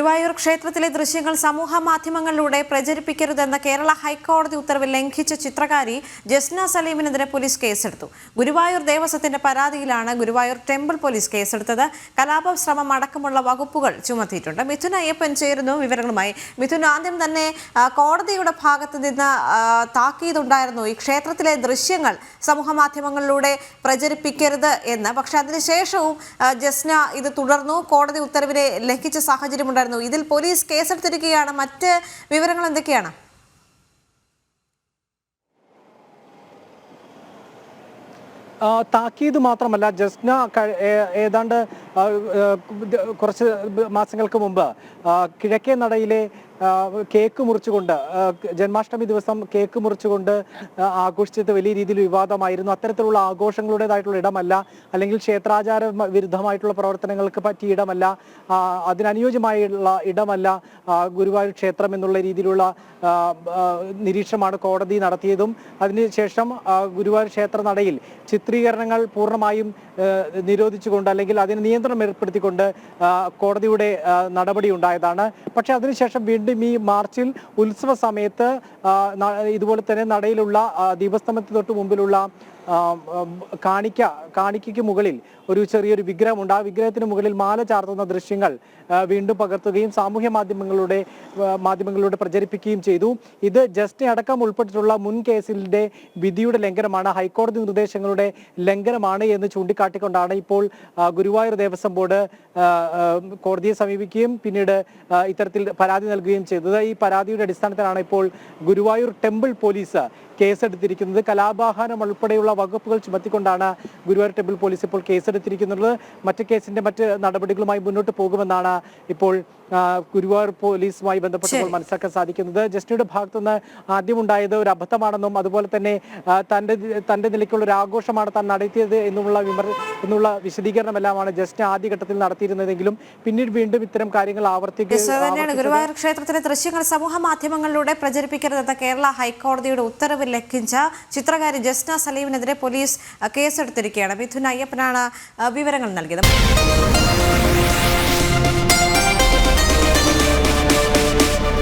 ഗുരുവായൂർ ക്ഷേത്രത്തിലെ ദൃശ്യങ്ങൾ സമൂഹ മാധ്യമങ്ങളിലൂടെ പ്രചരിപ്പിക്കരുതെന്ന കേരള ഹൈക്കോടതി ഉത്തരവ് ലംഘിച്ച ചിത്രകാരി ജസ്ന സലീമിനെതിരെ പോലീസ് കേസെടുത്തു. ഗുരുവായൂർ ദേവസ്വത്തിന്റെ പരാതിയിലാണ് ഗുരുവായൂർ ടെമ്പിൾ പോലീസ് കേസെടുത്തത്. കലാപ ശ്രമം അടക്കമുള്ള വകുപ്പുകൾ ചുമത്തിയിട്ടുണ്ട്. മിഥുൻ അയ്യപ്പൻ ചേരുന്നു വിവരങ്ങളുമായി. മിഥുൻ ആദ്യം തന്നെ കോടതിയുടെ ഭാഗത്ത് നിന്ന് താക്കീതുണ്ടായിരുന്നു ഈ ക്ഷേത്രത്തിലെ ദൃശ്യങ്ങൾ സമൂഹ മാധ്യമങ്ങളിലൂടെ പ്രചരിപ്പിക്കരുത് എന്ന്. പക്ഷെ അതിനുശേഷവും ജസ്ന ഇത് തുടർന്നു. കോടതി ഉത്തരവിനെ ലംഘിച്ച സാഹചര്യമുണ്ടായിരുന്നു. ഇതിൽ പോലീസ് കേസെടുത്തിരിക്കുകയാണ്. മറ്റ് വിവരങ്ങൾ എന്തൊക്കെയാണ്? താക്കീത് മാത്രമല്ല ജസ്ന ഏതാണ്ട് കുറച്ച് മാസങ്ങൾക്ക് മുമ്പ് കിഴക്കേ നടയിലെ കേക്ക് മുറിച്ചുകൊണ്ട് ജന്മാഷ്ടമി ദിവസം കേക്ക് മുറിച്ചുകൊണ്ട് ആഘോഷിച്ചത് വലിയ രീതിയിൽ വിവാദമായിരുന്നു. അത്തരത്തിലുള്ള ആഘോഷങ്ങളുടേതായിട്ടുള്ള ഇടമല്ല അല്ലെങ്കിൽ ക്ഷേത്രാചാര വിരുദ്ധമായിട്ടുള്ള പ്രവർത്തനങ്ങൾക്ക് പറ്റിയ ഇടമല്ല അതിനനുയോജ്യമായുള്ള ഇടമല്ല ഗുരുവായൂർ ക്ഷേത്രം എന്നുള്ള രീതിയിലുള്ള നിരീക്ഷണമാണ് കോടതി നടത്തിയതും. അതിനുശേഷം ഗുരുവായൂർ ക്ഷേത്ര നടയിൽ ചിത്രീകരണങ്ങൾ പൂർണമായും നിരോധിച്ചുകൊണ്ട് അല്ലെങ്കിൽ അതിന് നിയന്ത്രണം ഏർപ്പെടുത്തിക്കൊണ്ട് കോടതിയുടെ നടപടി ഉണ്ടായതാണ്. പക്ഷേ അതിനുശേഷം വീണ്ടും ഈ മാർച്ചിൽ ഉത്സവ സമയത്ത് ഇതുപോലെ തന്നെ നടയിലുള്ള ദീപസ്തംഭത്തിന് തൊട്ട് മുമ്പിലുള്ള കാണിക്ക കാണിക്കയ്ക്ക് മുകളിൽ ഒരു ചെറിയൊരു വിഗ്രഹമുണ്ട്. ആ വിഗ്രഹത്തിന് മുകളിൽ മാല ചാർത്തുന്ന ദൃശ്യങ്ങൾ വീണ്ടും പകർത്തുകയും സാമൂഹ്യ മാധ്യമങ്ങളുടെ മാധ്യമങ്ങളിലൂടെ പ്രചരിപ്പിക്കുകയും ചെയ്തു. ഇത് ജസ്റ്റിൻ അടക്കം ഉൾപ്പെട്ടിട്ടുള്ള മുൻ കേസിലെ വിധിയുടെ ലംഘനമാണ് ഹൈക്കോടതി നിർദ്ദേശങ്ങളുടെ ലംഘനമാണ് എന്ന് ചൂണ്ടിക്കാട്ടിക്കൊണ്ടാണ് ഇപ്പോൾ ഗുരുവായൂർ ദേവസ്വം ബോർഡ് കോടതിയെ സമീപിക്കുകയും പിന്നീട് ഇത്തരത്തിൽ പരാതി നൽകുകയും ചെയ്തത്. ഈ പരാതിയുടെ അടിസ്ഥാനത്തിലാണ് ഇപ്പോൾ ഗുരുവായൂർ ടെമ്പിൾ പോലീസ് കേസെടുത്തിരിക്കുന്നത്. കലാപാഹാനം ഉൾപ്പെടെയുള്ള വകുപ്പുകൾ ചുമത്തിക്കൊണ്ടാണ് ഗുരുവായൂർ ടെമ്പിൾ പോലീസ് ഇപ്പോൾ കേസെടുത്തിരിക്കുന്നത്. മറ്റ് കേസിന്റെ മറ്റ് നടപടികളുമായി മുന്നോട്ട് പോകുമെന്നാണ് ഇപ്പോൾ ഗുരുവായൂർ പോലീസുമായി ബന്ധപ്പെട്ടപ്പോൾ. മനസ്സിലാക്കാൻ സാധിക്കുന്നത്. ജസ്റ്റിയുടെ ഭാഗത്തുനിന്ന് ആദ്യം ഉണ്ടായത് ഒരു അബദ്ധമാണെന്നും അതുപോലെ തന്നെ തന്റെ തന്റെ നിലയ്ക്കുള്ള ഒരു ആഘോഷമാണ് താൻ നടത്തിയത് എന്നുള്ള വിമർ എന്നുള്ള വിശദീകരണമെല്ലാമാണ് ജസ്റ്റ് ആദ്യഘട്ടത്തിൽ നടത്തിയിരുന്നതെങ്കിലും പിന്നീട് വീണ്ടും ഇത്തരം കാര്യങ്ങൾ ആവർത്തിക്കുക ആവർത്തിച്ചത് ഗുരുവായൂർ ക്ഷേത്രത്തിലെ ദൃശ്യങ്ങൾ സമൂഹ മാധ്യമങ്ങളിലൂടെ പ്രചരിപ്പിക്കരുതെന്ന കേരള ഹൈക്കോടതിയുടെ ഉത്തരവ് ലംഘിച്ച ചിത്രകാരി ജസ്ന സലീമിനെതിരെ പോലീസ് കേസെടുത്തിരിക്കുകയാണ്. മിഥുൻ അയ്യപ്പനാണ് വിവരങ്ങൾ നൽകിയത്.